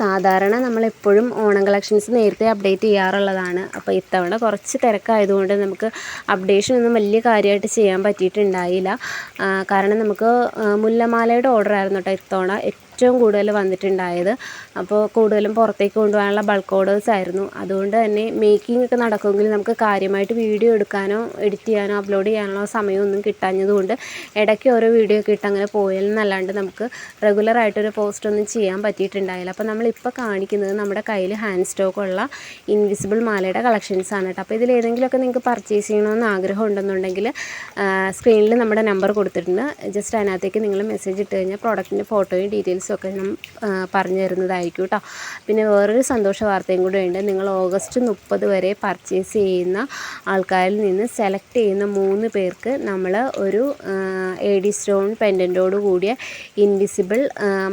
സാധാരണ നമ്മളെപ്പോഴും ഓണം കളക്ഷൻസ് നേരത്തെ അപ്ഡേറ്റ് ചെയ്യാറുള്ളതാണ്. അപ്പോൾ ഇത്തവണ കുറച്ച് തിരക്കായതുകൊണ്ട് നമുക്ക് അപ്ഡേഷൻ ഒന്നും വലിയ കാര്യമായിട്ട് ചെയ്യാൻ പറ്റിയിട്ടുണ്ടായില്ല. കാരണം നമുക്ക് മുല്ലമാലയുടെ ഓർഡർ ആയിരുന്നു കേട്ടോ ഇത്തവണ. ഏറ്റവും കൂടുതൽ വന്നിട്ടുണ്ടായത്. അപ്പോൾ കൂടുതലും പുറത്തേക്ക് കൊണ്ടുപോകാനുള്ള ബൾക്ക് ഓർഡേഴ്സ് ആയിരുന്നു. അതുകൊണ്ട് തന്നെ മേക്കിംഗ് ഒക്കെ നടക്കുമെങ്കിൽ നമുക്ക് കാര്യമായിട്ട് വീഡിയോ എടുക്കാനോ എഡിറ്റ് ചെയ്യാനോ അപ്ലോഡ് ചെയ്യാനോ സമയമൊന്നും കിട്ടാഞ്ഞതുകൊണ്ട് ഇടയ്ക്ക് ഓരോ വീഡിയോ ഒക്കെ ഇട്ട് അങ്ങനെ പോയെന്നല്ലാണ്ട് നമുക്ക് റെഗുലറായിട്ടൊരു പോസ്റ്റൊന്നും ചെയ്യാൻ പറ്റിയിട്ടുണ്ടായില്ല. അപ്പോൾ നമ്മളിപ്പോൾ കാണിക്കുന്നത് നമ്മുടെ കയ്യിൽ ഹാൻഡ് സ്റ്റോക്ക് ഉള്ള ഇൻവിസിബിൾ മാലയുടെ കളക്ഷൻസ് ആണ് കേട്ടോ. അപ്പോൾ ഇതിൽ ഏതെങ്കിലുമൊക്കെ നിങ്ങൾക്ക് പർച്ചേസ് ചെയ്യണമെന്ന് ആഗ്രഹം ഉണ്ടെന്നുണ്ടെങ്കിൽ സ്ക്രീനിൽ നമ്മുടെ നമ്പർ കൊടുത്തിട്ടുണ്ട്. ജസ്റ്റ് അതിനകത്തേക്ക് നിങ്ങൾ മെസ്സേജ് ഇട്ട് കഴിഞ്ഞാൽ പ്രോഡക്റ്റിന്റെ ഫോട്ടോയും ഡീറ്റെയിൽസും ഞാൻ പറഞ്ഞു തരുന്നതായിരിക്കും കേട്ടോ. പിന്നെ വേറൊരു സന്തോഷ വാർത്തയും കൂടെ ഉണ്ട്. നിങ്ങൾ ഓഗസ്റ്റ് മുപ്പത് വരെ പർച്ചേസ് ചെയ്യുന്ന ആൾക്കാരിൽ നിന്ന് സെലക്ട് ചെയ്യുന്ന മൂന്ന് പേർക്ക് നമ്മൾ ഒരു എ ഡി സ്റ്റോൺ പെൻഡന്റോട് കൂടിയ ഇൻവിസിബിൾ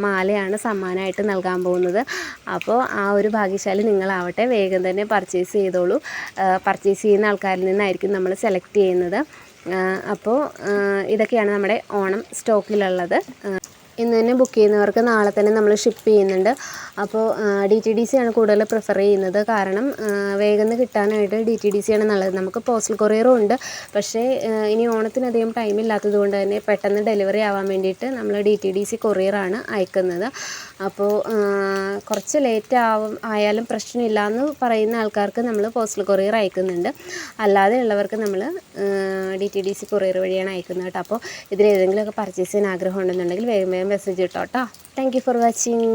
മാലയാണ് സമ്മാനമായിട്ട് നൽകാൻ പോകുന്നത്. അപ്പോൾ ആ ഒരു ഭാഗ്യശാലി നിങ്ങളാവട്ടെ വേഗം തന്നെ പർച്ചേസ് ചെയ്തോളൂ. പർച്ചേസ് ചെയ്യുന്ന ആൾക്കാരിൽ നിന്നായിരിക്കും നമ്മൾ സെലക്ട് ചെയ്യുന്നത്. അപ്പോൾ ഇതൊക്കെയാണ് നമ്മുടെ ഓണം സ്റ്റോക്കിലുള്ളത് ഇന്ന് തന്നെ ബുക്ക് ചെയ്യുന്നവർക്ക് നാളെ തന്നെ നമ്മൾ ഷിപ്പ് ചെയ്യുന്നുണ്ട്. അപ്പോൾ ഡി ടി ഡി സി ആണ് കൂടുതൽ പ്രിഫർ ചെയ്യുന്നത്. കാരണം വേഗം കിട്ടാനായിട്ട് ഡി ടി ഡി സി ആണ് നല്ലത്. നമുക്ക് പോസ്റ്റൽ കൊറിയറും ഉണ്ട്. പക്ഷേ ഇനി ഓണത്തിനധികം ടൈം ഇല്ലാത്തത് കൊണ്ട് തന്നെ പെട്ടെന്ന് ഡെലിവറി ആവാൻ വേണ്ടിയിട്ട് നമ്മൾ ഡി ടി ഡി സി കൊറിയറാണ് അയക്കുന്നത്. അപ്പോൾ കുറച്ച് ലേറ്റ് ആവും ആയാലും പ്രശ്നമില്ല എന്ന് പറയുന്ന ആൾക്കാർക്ക് നമ്മൾ പോസ്റ്റൽ കൊറിയർ അയക്കുന്നുണ്ട്. അല്ലാതെ ഉള്ളവർക്ക് നമ്മൾ D T D C courier വഴിയാണ് അയക്കുന്നത് കേട്ടോ. അപ്പോൾ ഇതിന് ഏതെങ്കിലുമൊക്കെ പർച്ചേസ് ചെയ്യാൻ ആഗ്രഹം ഉണ്ടെന്നുണ്ടെങ്കിൽ വേഗം വേഗം മെസ്സേജ് ഇട്ടോ കേട്ടോ താങ്ക് യു ഫോർ വാച്ചിങ്